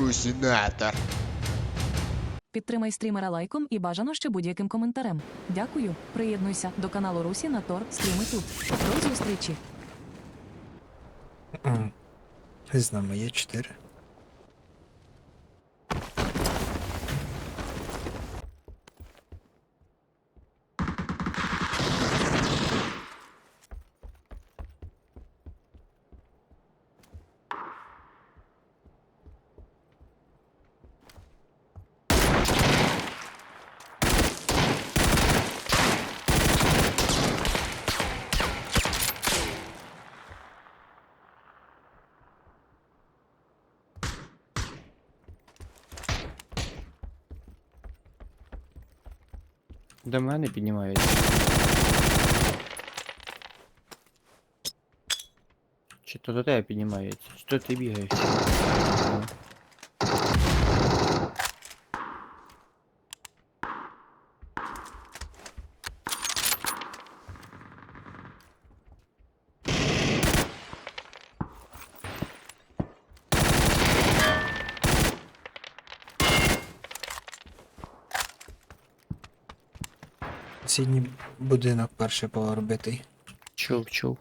Русінатор. Підтримай стрімера лайком і бажано ще будь-яким коментарем. Дякую. Приєднуйся до каналу Русі на Тор. Стріми тут. До зустрічі. З нами є 4. До мене піднімаються. Чи то до тебе піднімається? Чи то ти бігаєш? Сідній будинок перший поробитий. Чув, чув.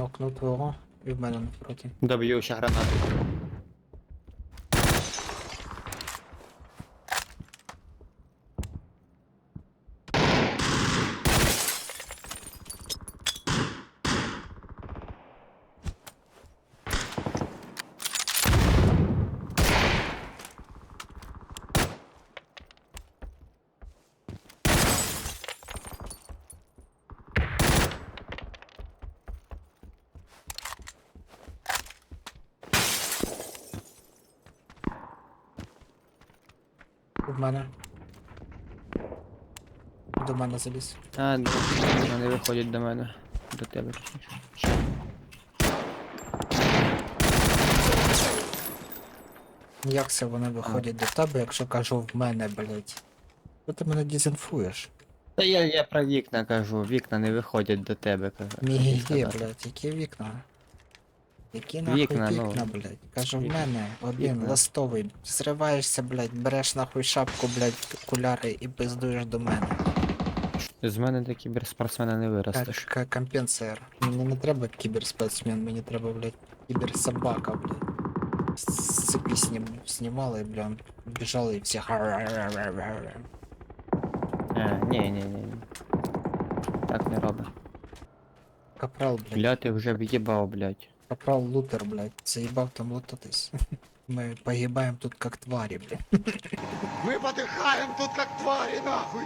Окно твого і в мене навпроти. Доб'ю ще гранату. Мене. До мене заліз. А, да, вони виходять до мене. До тебе. Як це вони виходять до тебе, якщо кажу в мене, блять? Що ти мене дезінфуєш? Та я, я про вікна кажу, вікна не виходять до тебе, кажу. Є, сказати. блять, які вікна? Які нахуй Вікна, вікна, ну. блять? Кажу, в Вікна. мене один Вікна. ластовий. Зриваєшся, блять, береш нахуй шапку, блять, окуляри і пиздуєш до мене. З мене ти кіберспортсмена не виростеш. как компенсер. Мені не треба кіберспецмен, мені треба, блядь, кіберсобака, блядь. З цепи снім, знімали, бля, біжали і всі. А, Е, ні, ні, ні. ні. Так не робить. Капрал, блядь. Бля, ти вже в'їбав, блядь. Капрал лутер, блядь. Заїбав там лутатись. Ми погибаем тут как твари, блядь. Ми подихаємо тут, як тварі, нахуй!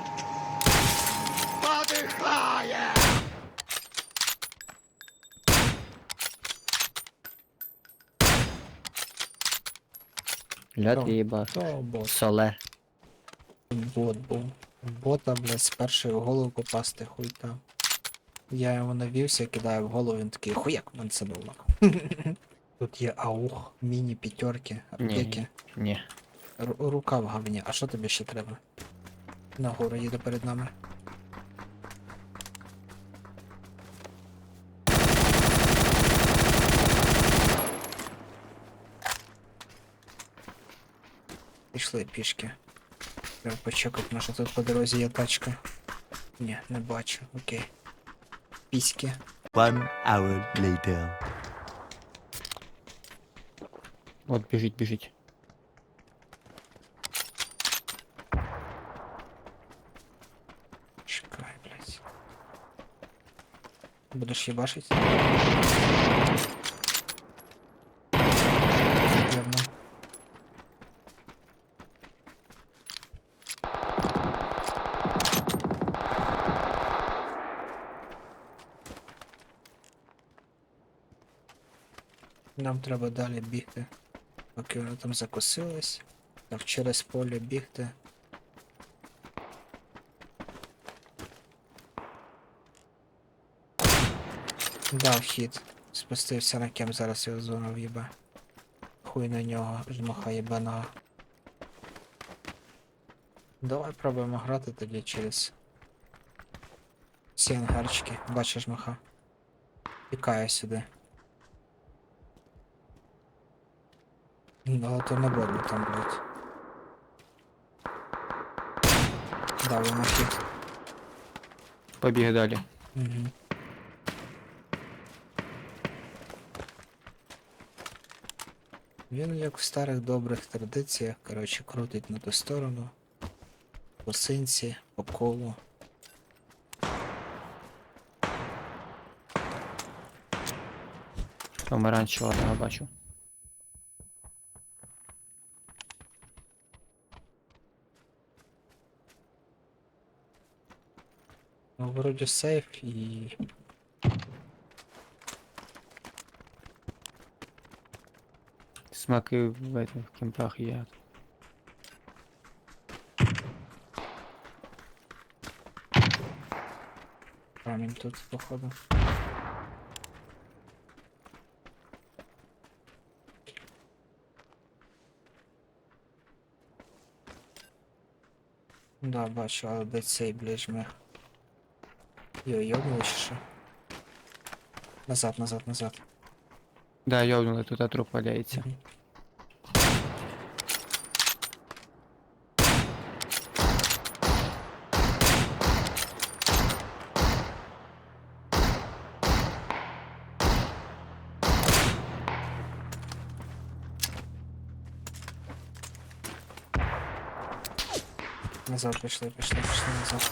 Бля, Що? ти бот. Соле. Бот був. Бота, блядь, з першої в голову попасти, хуй там. Я йому навівся, кидаю в голову, він такий хуяк мансанув нахуй. Тут є аух, міні п'ятерки, Ні, аптеки. Ні. Ру- Рука в говні. А що тобі ще треба? Нагору їде перед нами. Пішли пішки. Треба почекати, може тут по дорозі є тачка. Ні, не бачу, окей. Піськи. One hour later. От біжить, біжить. Чекай, блядь. Будеш їбашить? Нам треба далі бігти. Поки вони там закосились. Так через поле бігти. Дав хід. Спустився на кем зараз його зона в'їбе. Хуй на нього, жмаха єбана. Давай пробуємо грати тоді через ці ангарчики. Бачиш маха. Пікає сюди. Але то не бодло там блять. Дав йому хід. Побіг далі. Угу. Він як в старих добрих традиціях, коротше, крутить на ту сторону. По синці, по колу. Помаранчева бачу. Ну, вроді сейф і. Смаки в, этих, кемпах є. Камінь тут, походу. Да, бачу, але де цей ближме. Йо, йобнули чи що? Назад, назад, назад. Да, йовнули, тут а труп валяється. Мгм. Назад пішли, пішли, пішли назад.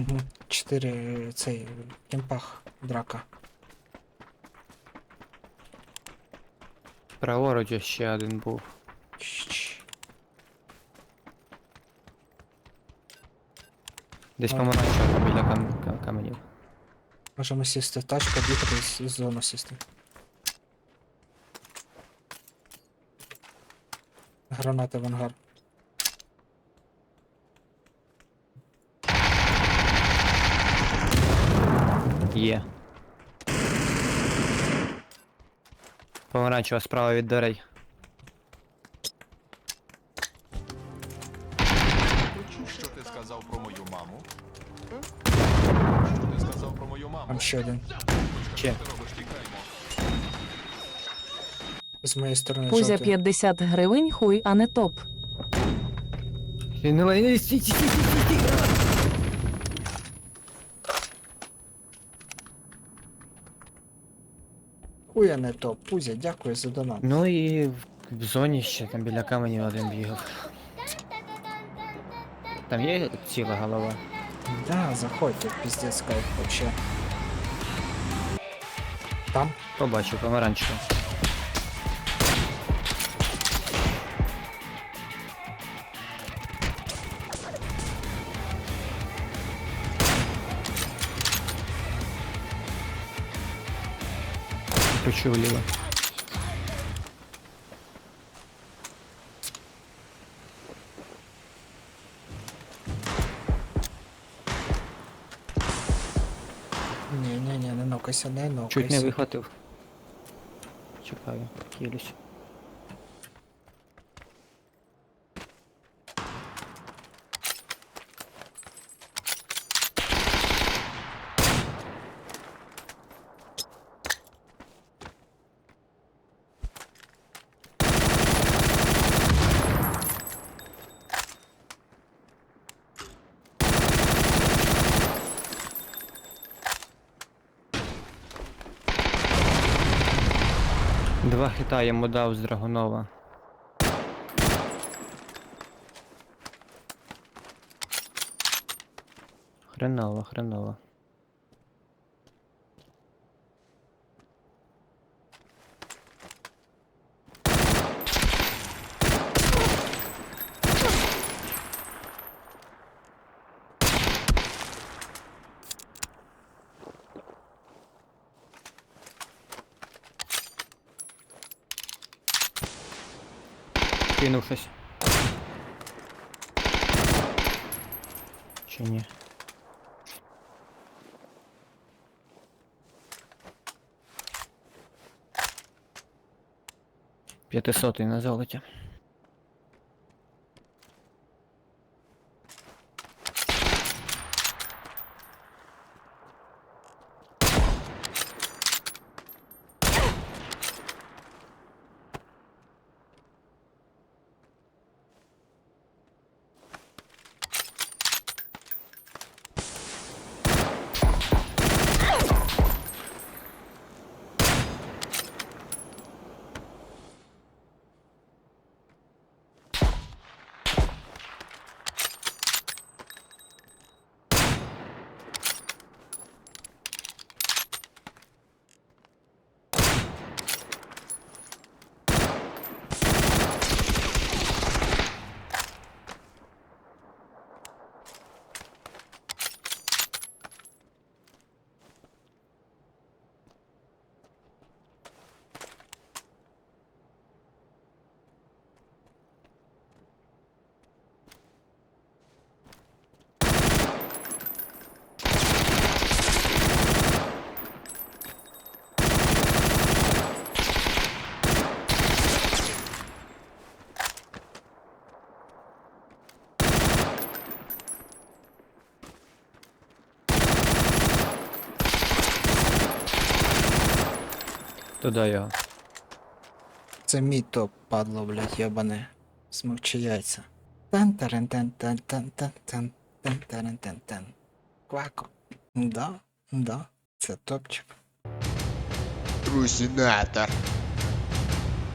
Угу. Чотири цей в кемпах драка. Праворуч ще один був. Чш. Десь А. помаранчева біля кам... кам- каменів. Можемо сісти в тачку, бігати з з зону сісти. Гранати в ангар. Є. Помаранчева справа від дверей. Що ти сказав про мою маму? Що ти сказав про мою маму? Там ще один. Ще. Ти робиш тікаємо. З моєї сторони Пузя жовтий. 50 гривень, хуй, а не топ. Він не лайни, стій, стій, стій, стій, стій. Хуя не то. Пузя, дякую за донат. Ну і в, в зоні ще там біля каменів один бігав. Там є ціла голова. Да, заходьте, пиздец кайф вообще. Там? Побачив, помаранчева. Почув ліво. Ні, ні, ні, не нокайся, не нокайся. Чуть не вихватив. Чекаю, кілюсь. Два хита йому дав з Драгунова. Хреново, хреново. Кинув щось. Чи ні? На золоті. Туди його. Це мій топ, падло, блядь, йобане. Смокче яйця. тан таран тан тан тан тан тан тан таран тан тан Квако. Да, да, це топчик. Русінатор.